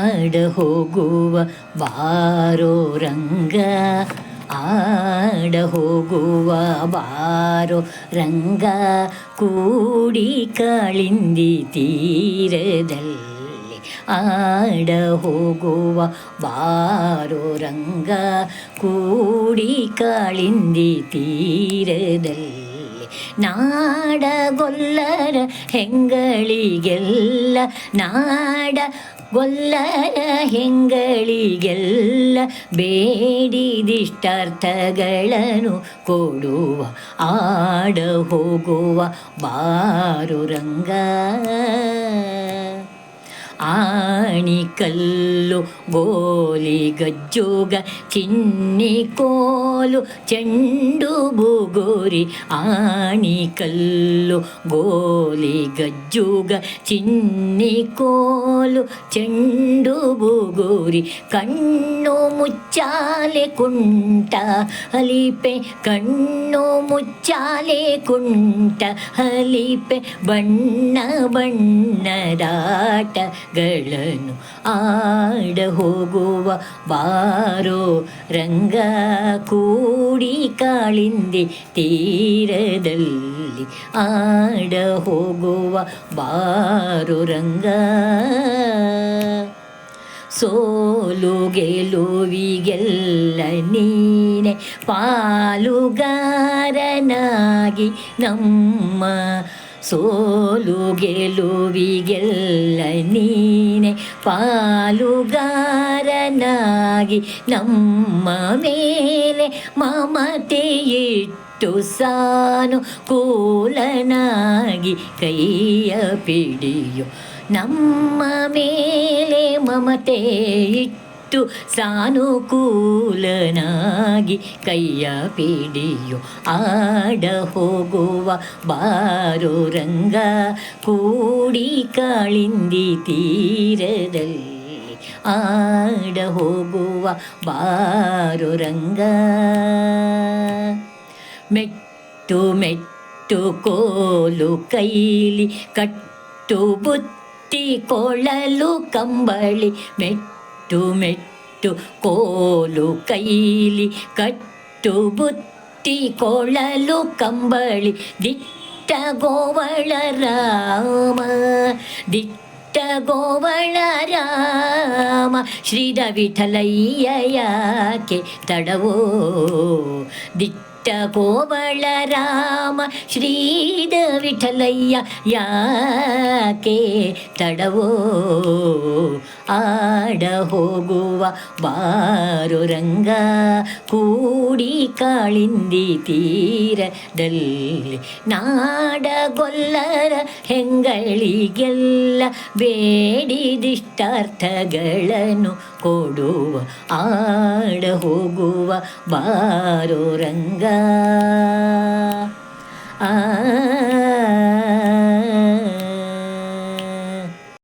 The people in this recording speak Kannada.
ಆಡ ಹೋಗುವ ಬಾರೋ ರಂಗ ಆಡ ಹೋಗುವ ಬಾರೋ ರಂಗ ಕೂಡಿ ಕಾಳಿಂದಿ ತೀರದಲ್ಲಿ ಆಡ ಹೋಗುವ ಬಾರೋ ರಂಗ ಕೂಡಿ ಕಾಳಿಂದಿ ತೀರದಲ್ಲಿ ನಾಡಗೊಲ್ಲರ ಹೆಂಗಳಿಗೆಲ್ಲ ನಾಡ ಗೊಲ್ಲರ ಹೆಂಗಳಿಗೆಲ್ಲ ಬೇಡಿದಿಷ್ಟಾರ್ಥಗಳನ್ನು ಕೊಡುವ, ಆಡ ಹೋಗುವ ಬಾರು ರಂಗ ಆಣಿಕಲ್ಲು ಗೋಲಿ ಗಜ್ಜುಗ, ಚಿನ್ನಿ ಕೋಲು ಚೆಂಡು ಬುಗುರಿ. ಆಣಿಕಲ್ಲು ಗೋಲಿ ಗಜ್ಜುಗ, ಚಿನ್ನಿ ಕೋಲು ಚೆಂಡು ಬುಗುರಿ ಕಣ್ಣು ಮುಚ್ಚಾಲೆ ಕುಂಟ ಹಲಿಪೆ ಕಣ್ಣು ಮುಚ್ಚಾಲೆ ಕುಂಟ ಹಲಿಪೆ ಬಣ್ಣ ಬಣ್ಣದಾಟಗಳನ್ನು ಆಡ ಹೋಗುವ ಬಾರೋ ರಂಗ ಕೂಡಿ ಕಾಳಿಂದಿ ತೀರದಲ್ಲಿ ಆಡ ಹೋಗುವ ಬಾರು ರಂಗ ಸೋಲು ಗೆಲುವಿಗೆಲ್ಲ ನೀನೆ ಪಾಲುಗಾರನಾಗಿ ನಮ್ಮ ಸೋಲು ಗೆಲುವಿಗೆಲ್ಲ ನೀನೆ ಪಾಲುಗಾರನಾಗಿ ನಮ್ಮ ಮೇಲೆ ಮಮತೆ ಇಟ್ಟು ಸಾನು ಕೂಲನಾಗಿ ಕೈಯ ಪಿಡಿಯು. ನಮ್ಮ ಮೇಲೆ ಮಮತೆ ಇಟ್ಟು ಸಾನುಕೂಲನಾಗಿ ಕೈಯ ಪಿಡಿಯು. ಆಡ ಹೋಗುವ ಬಾರೋ ರಂಗ ಕೂಡಿ ಕಾಳಿಂದಿ ತೀರದಲ್ಲಿ. ಆಡ ಹೋಗುವ ಬಾರೋ ರಂಗ ಮೆಟ್ಟು ಮೆಟ್ಟು ಕೋಲು ಕೈಲಿ ಕಟ್ಟು ಬುತ್ತಿ ಕೊಳಲು ಕಂಬಳಿ ಮೆಟ್ಟು ಮೆಟ್ಟು ಕೋಲು ಕೈಲಿ ಕಟ್ಟು ಬುತ್ತಿ ಕೊಳಲು ಕಂಬಳಿ ದಿಟ್ಟ ಗೋವಳ ರಾಮ ದಿಟ್ಟ ಗೋವಳ ರಾಮ ಶ್ರೀದ ವಿಠಲಯ್ಯ ಯಾಕೆ ತಡವೋ ದಿಟ್ಟ ಗೋವಳ ರಾಮ ಶ್ರೀದ ವಿಠಲಯ್ಯ ಯಾಕೆ ತಡವೋ ಆಡ ಹೋಗುವ ಬಾರು ರಂಗ ಕೂಡಿ ಕಾಳಿಂದಿ ತೀರದಲ್ಲಿ ನಾಡಗೊಲ್ಲರ ಹೆಂಗಳಿಗೆಲ್ಲ ಬೇಡಿದಿಷ್ಟಾರ್ಥಗಳನ್ನು ಕೊಡುವ ಆಡ ಹೋಗುವ ಬಾರೋ ರಂಗ love.